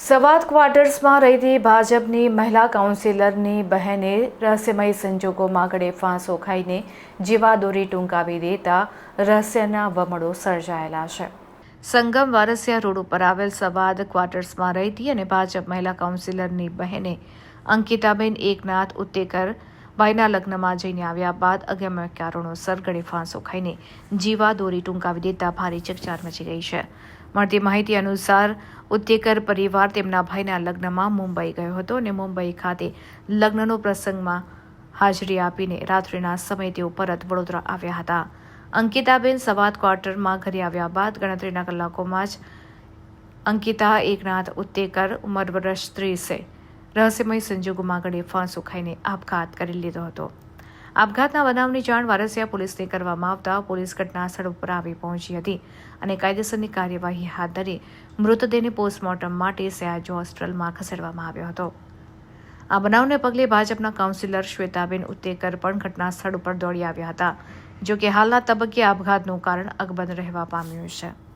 સવાદ ક્વાર્ટર્સમાં રહેતી ભાજપની મહિલા કાઉન્સિલરની બહેને રહસ્યમય સંજોગોમાં ગળે ફાંસો ખાઈને જીવાદોરી ટૂંકાવી દેતા રહસ્યના વમળો સર્જાયેલા છે. સંગમ વારસિયા રોડ ઉપર આવેલ સવાદ ક્વાર્ટર્સમાં રહેતી અને ભાજપ મહિલા કાઉન્સિલરની બહેને અંકિતાબેન એકનાથ ઉત્તેકર ભાઈના લગ્નમાં જઈને આવ્યા બાદ અગમ્ય કારણોસર ગળે ફાંસો ખાઈને જીવા દોરી ટૂંકાવી દેતા ભારે ચકચાર મચી ગઈ છે. મળતી માહિતી અનુસાર ઉત્તેકર પરિવાર તેમના ભાઈના લગ્નમાં મુંબઈ ગયો હતો અને મુંબઈ ખાતે લગ્નનો પ્રસંગમાં હાજરી આપીને રાત્રિના સમયે તેઓ પરત વડોદરા આવ્યા હતા. અંકિતાબેન સવાદ ક્વાર્ટરમાં ઘરે આવ્યા બાદ ગણતરીના કલાકોમાં જ અંકિતા, એકનાથ ઉત્તેકર ઉંમર વર્ષ ત્રીસે રહસ્યમય સંજોગોમાં ગળે ફાંસો ખાઈને આપઘાત કરી લીધો હતો. આપઘાતના બનાવની જાણ વારસિયા પોલીસને કરવામાં આવતા પોલીસ ઘટના સ્થળ ઉપર આવી પહોંચી હતી અને કાયદેસરની કાર્યવાહી હાથ ધરી મૃતદેહને પોસ્ટમોર્ટમ માટે સયાજી હોસ્પિટલમાં ખસેડવામાં આવ્યો હતો. આ બનાવને પગલે ભાજપના કાઉન્સિલર શ્વેતાબેન ઉત્તેકર પણ ઘટના સ્થળ ઉપર દોડી આવ્યા હતા જો કે હાલના તબક્કે આપઘાતનું કારણ અકબંધ રહેવા પામ્યું છે.